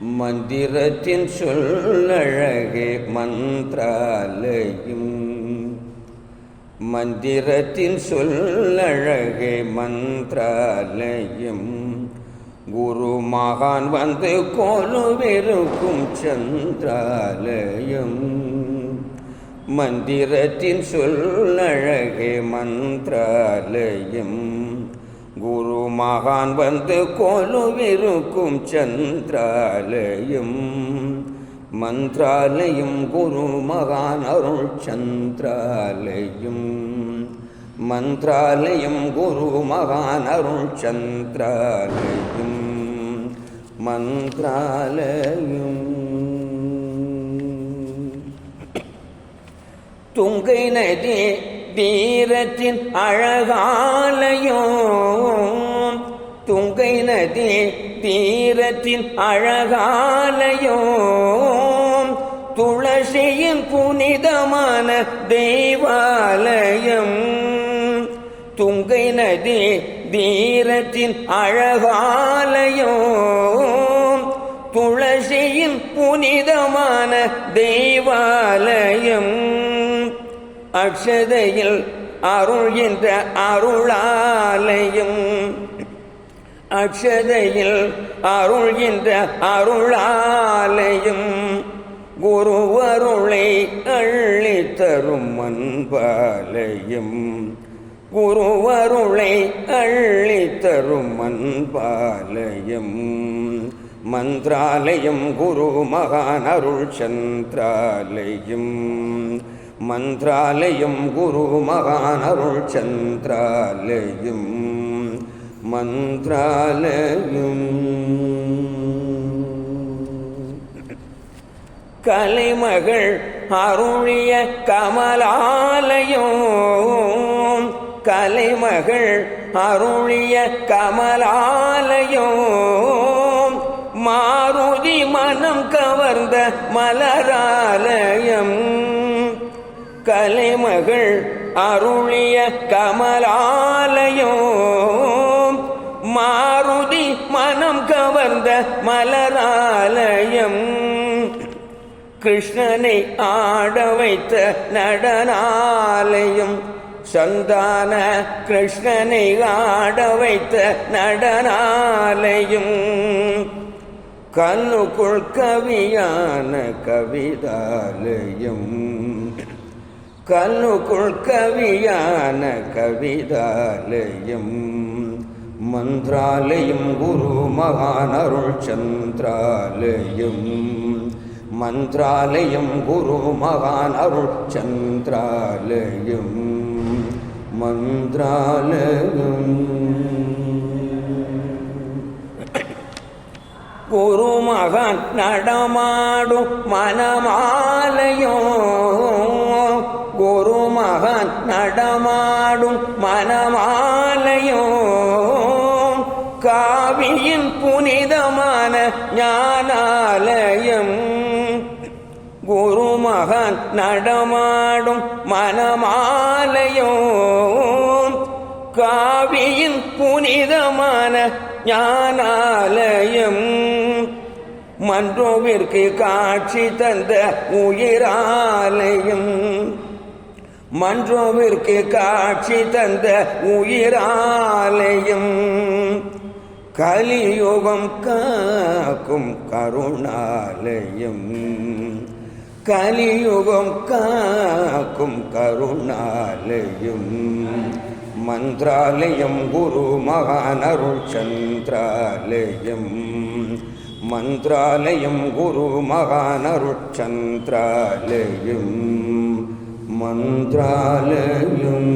மந்திரத்தின் சொல்லழகே மந்திராலயம். மந்திரத்தின் சொல்லழகே மந்திராலயம். குரு மகான் வந்து கோலுவிருக்கும் சந்திராலயம். மந்திரத்தின் சொல்லழகே மந்திராலயம். குரு மகான் வந்து கொலுவிருக்கும் சந்திராலயம். மந்திராலயம் குரு மகான் அருள் சந்திராலயம். மந்திராலயம் குரு மகான் அருள் சந்திராலயம். மந்திராலயம். துங்கை நதி தீரத்தின் அழகாலையும் துங்கை நதி தீரத்தின் அழகாலையும் துளசியின் புனிதமான தெய்வாலயம் துங்கை நதி தீரத்தின் அழகாலயம் துளசியின் புனிதமான தெய்வாலயம் அக்ஷதையில் அருள் என்ற அருளாலையும். அக்ஷதையில் அருள் என்ற அருளாலையும் குருவருளை அள்ளி தரும் அன்பாலையும். குருவருளை அள்ளி தரும் அன்பாலயம். மந்திராலயம் குரு மகான் அருள் சந்திராலயம் மந்திராலயம் குரு மகானருள் சந்திராலயம். மந்திராலயம். கலைமகள் அருளிய கமலாலயம். கலைமகள் அருளிய கமலாலயம். மாருதி மனம் கவர்ந்த மலராலயம். கலைமகள் அருளிய கமலாலயம். மாருதி மனம் கவர்ந்த மலராலயம். கிருஷ்ணனை ஆட வைத்த நடனாலயம். சந்தான கிருஷ்ணனை ஆட வைத்த நடனாலயம். கண்ணுக்குள் கவியான கவிதாலயம். கண்ணுக்குள் கவியான கவிதாலயம். மந்திராலயம் குரு மகான் அருள் சந்திராலயம். மந்திராலயம் குரு மகான் அருள் சந்திராலயம். மந்திராலயம். குருமகன் நடமாடும் மனமாலயம். நடமாடும் மனமாலையோ? காவியின் புனிதமான ஞானாலயம். குருமகன் நடமாடும் மனமாலையோ? காவியின் புனிதமான ஞானாலயம். மன்றோவிற்கு காட்சி தந்த உயிராலயம். மன்றோவிற்கு காட்சி தந்த உயிராலயம். கலியுகம் காக்கும் கருணாலயம். கலியுகம் காக்கும் கருணாலயம். மந்திராலயம் குரு மகானருள் சந்திராலயம். மந்திராலயம் குரு மகானருள் சந்திராலயம். மந்திராலயம்